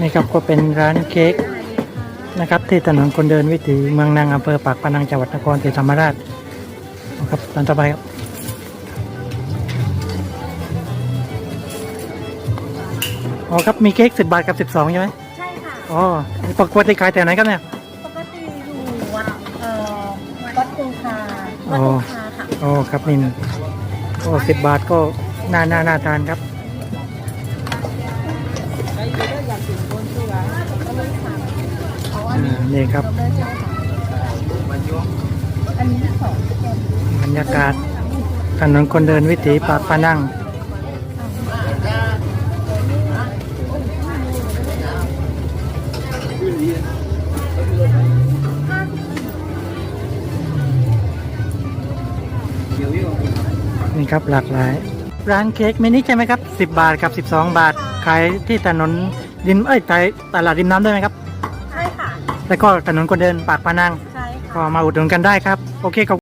นี่ครับก็เป็นร้านเค้กนะครับที่ถนนคนเดินวิถีเมืองนางอำเภอปากพนังจังหวัดนครศรีธรรมราชนะครับตอนต่อไปครับอ๋อครับมีเค้กสิบบาทกับสิบสองใช่ไหมใช่ค่ะ อ๋อปกติขายแต่ไหนครับเนี่ย ปกติอยู่วัดเอ่อวัดคงคาวัดคงคาค่ะ อ๋อครับนี่โอ้สิบบาทก็น่าน่าน่าทานครับ นี่ครับ บรรยากาศถนนคนเดินวิถีปากพนังนี่ครับหลากหลาย ร้านเค้กมินิใช่ไหมครับ 10 บาทกับ 12 บาท ขายที่ถนนริมเอ้ยตลาดริมน้ำด้วยไหมครับ แล้วก็ถนนคนเดินปากพนัง ใช่ค่ะ ก็มาอุดหนุนกันได้ครับ โอเคขอบ